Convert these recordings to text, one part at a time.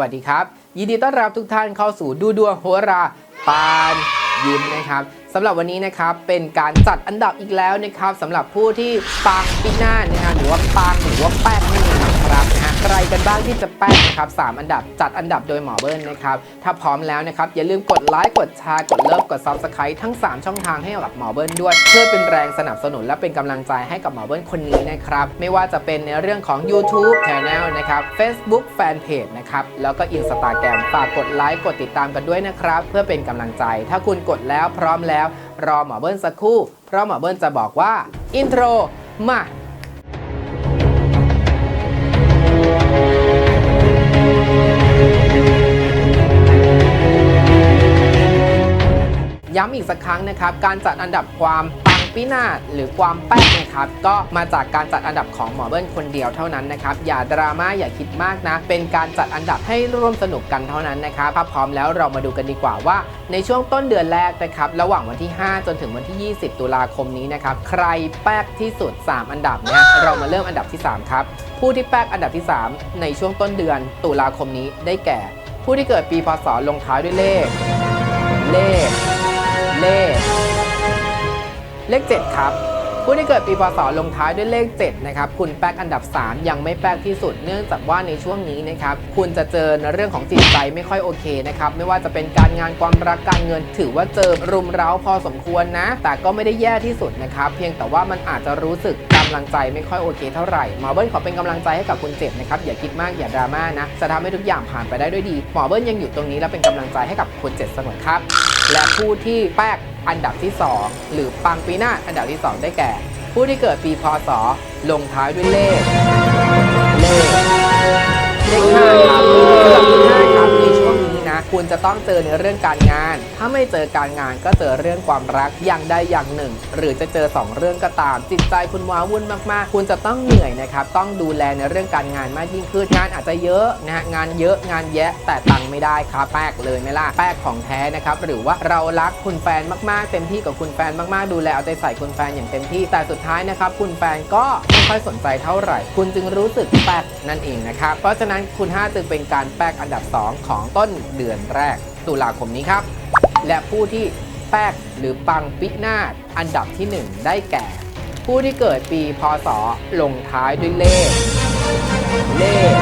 วัสดีครับ ยินดีต้อนรับทุกท่านเข้าสู่ดูดวงโหราปานยิ้มนะครับสำหรับวันนี้นะครับเป็นการจัดอันดับอีกแล้วนะครับสำหรับผู้ที่ปังปีหน้านะครับหรือว่าปังหรือว่าแป้งนี่นเองนะครับ กันบ้างที่จะแป้งนะครับสามอันดับจัดอันดับโดยหมอเบิ้ลนะครับ ถ้าพร้อมแล้วนะครับ อย่าลืมกดไลค์กดแชร์กดเลิฟกดซับสไครต์ทั้ง 3 ช่องทางให้กับหมอเบิ้ลด้วย เพื่อเป็นแรงสนับสนุนและเป็นกำลังใจให้กับหมอเบิ้ลคนนี้นะครับ ไม่ว่าจะเป็นในเรื่องของ YouTube Channel นะครับ Facebook Fanpage นะครับ แล้วก็ Instagram ฝากกดไลค์กดติดตามกันด้วยนะครับ เพื่อเป็นกำลังใจ ถ้าคุณกดแล้วพร้อมแล้ว รอหมอเบิ้ลสักครู่ เพราะหมอเบิ้ลจะบอกว่าอินโทรมา ย้ำอีกสักครั้งนะครับ การจัดอันดับความ ปินาศหรือความแป๊กนะครับก็มาจากการจัดอันดับของหมอเบิ้ลคนเดียวเท่านั้นนะครับอย่าดราม่าอย่าคิดมากนะ เป็นการจัดอันดับให้ร่วมสนุกกันเท่านั้นนะครับถ้าพร้อมแล้วเรามาดูกันดีกว่าว่า ในช่วงต้นเดือนแรกนะครับระหว่างวันที่ 5 จนถึงวันที่ 20 ตุลาคมนี้นะครับใครแป๊กที่สุด 3 อันดับเนี่ยเรามาเริ่มอันดับที่ 3 ครับ ผู้ที่แป๊กอันดับที่ 3 ในช่วงต้นเดือนตุลาคมนี้ได้แก่ ผู้ที่เกิดปีพศลงท้ายด้วยเลข เลข เลข เลข 7 ครับ ผู้ที่เกิดปีพศลงท้ายด้วยเลข 7 นะครับ คุณแป๊กอันดับ 3 ยังไม่แป๊กที่สุด เนื่องจากว่าในช่วงนี้นะครับ คุณจะเจอในเรื่องของจิตใจไม่ค่อยโอเคนะครับ ไม่ว่าจะเป็นการงานความรักการเงิน ถือว่าเจอรุมเร้าพอสมควรนะ แต่ก็ไม่ได้แย่ที่สุดนะครับ เพียงแต่ว่ามันอาจจะรู้สึก ลังใจไม่ค่อยโอเคเท่าไหร่หมอเบิ้ลขอเป็นกำลังใจให้กับคุณเจ็บนะครับอย่าคิดมากอย่าดราม่านะจะทำให้ทุกอย่างผ่านไปได้ด้วยดีหมอเบิ้ลยังอยู่ตรงนี้และเป็นกำลังใจให้กับคุณเจ็ดเสมอครับ และผู้ที่แป๊กอันดับที่ 2 หรือปังปีหน้าอันดับที่ 2 ได้แก่ ผู้ที่เกิดปีพศลงท้ายด้วยเลข เลขเลขห้าครับสำหรับเลขห้าครับในช่วงนี้นะ คุณจะต้องเจอในเรื่องการงานาไม่เจอการงานก็เจอเรื่องความรักอย่างใดอย่างหนึ่ง หรือจะเจอ 2 เรื่องก็ตาม จิตใจคุณว้าวุ่นมากๆ คุณจะต้องเหนื่อยนะครับต้องดูแลในเรื่องการงานมากยิ่งขึ้นงานอาจจะเยอะนะฮะงานเยอะงานแยะแต่ตังค์ไม่ได้ครับแป๊กเลยไหมล่ะแป๊กของแท้นะครับหรือว่าเรารักคุณแฟนมากๆ เต็มที่กับคุณแฟนมากๆ ดูแลเอาใจใส่คุณแฟนอย่างเต็มที่แต่สุดท้ายนะครับคุณแฟนก็ไม่ค่อยสนใจเท่าไหร่ คุณจึงรู้สึกแป๊กนั่นเองนะครับเพราะฉะนั้นคุณ5จึงเป็นการแป๊กอันดับ 2 ของต้นเดือนแรกตุลาคมนี้ครับ และผู้ที่แป๊กหรือปังปินาศอันดับที่ 1 ได้แก่ ผู้ที่เกิดปีพศลงท้ายด้วยเลข เลข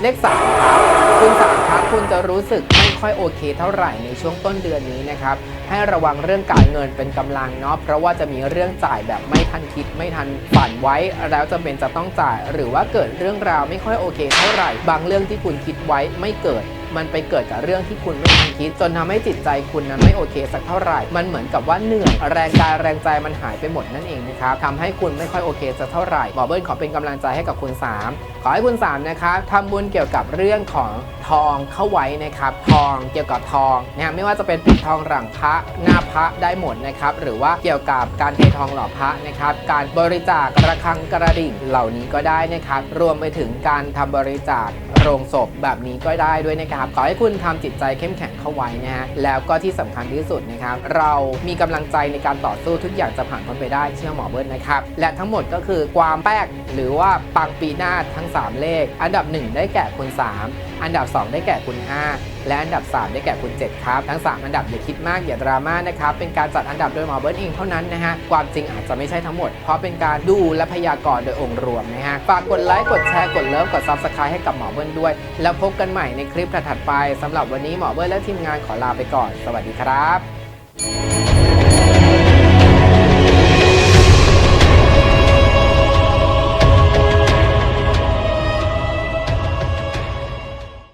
เลขสามครับคุณสามครับคุณจะรู้สึกไม่ค่อยโอเคเท่าไหร่ในช่วงต้นเดือนนี้นะครับ ให้ระวังเรื่องการเงินเป็นกำลังเนาะเพราะว่าจะมีเรื่องจ่ายแบบไม่ทันคิดไม่ทันฝันไว้ แล้วจำเป็นจะต้องจ่าย หรือว่าเกิดเรื่องราวไม่ค่อยโอเคเท่าไหร่ บางเรื่องที่คุณคิดไว้ไม่เกิด มันไปเกิดกับเรื่องที่คุณไม่ทันคิด จนทำให้จิตใจคุณนั้นไม่โอเคสักเท่าไหร่ มันเหมือนกับว่าเหนื่อยแรงกายแรงใจมันหายไปหมดนั่นเองนะครับทำให้คุณไม่ค่อยโอเคสักเท่าไหร่หมอเบิ้ลขอเป็นกำลังใจให้กับคุณ3 อให้คุณ3นะครับทำบุญเกี่ยวกับเรื่องของทองเข้าไว้นะครับ ทองเกี่ยวกับทองนะไม่ว่าจะเป็นปิดทองหลังพระหน้าพระได้หมดนะครับ หรือว่าเกี่ยวกับการเททองหล่อพระนะครับ การบริจาคระฆังกระดิ่งเหล่านี้ก็ได้นะครับ รวมไปถึงการทำบริจาคโรงศพแบบนี้ก็ได้ด้วยนะครับขอให้คุณทำจิตใจเข้มแข็งเข้าไว้นะฮะแล้วก็ที่สำคัญที่สุดนะครับ เรามีกำลังใจในการต่อสู้ทุกอย่างจะผ่านพ้นไปได้เชื่อหมอเบิ้ลนะครับและทั้งหมดก็คือความแป๊กหรือว่าปังปีหน้าทั้ง3 เลข อันดับ 1 ได้แก่คุณ3 อันดับ 2 ได้แก่คุณ5 และอันดับ 3 ได้แก่คุณ7ครับ ทั้ง 3 อันดับอย่าคิดมากอย่าดราม่านะครับ เป็นการจัดอันดับโดยหมอเบิ้ลเองเท่านั้นนะฮะ ความจริงอาจจะไม่ใช่ทั้งหมด เพราะเป็นการดูและพยากรณ์โดยองค์รวมนะฮะ ฝากกดไลค์ กดแชร์ กดเลิฟ กดซับสไครต์ให้กับหมอเบิ้ลด้วย แล้วพบกันใหม่ในคลิปถัดๆไปสำหรับวันนี้หมอเบิ้ลและทีมงานขอลาไปก่อน สวัสดีครับ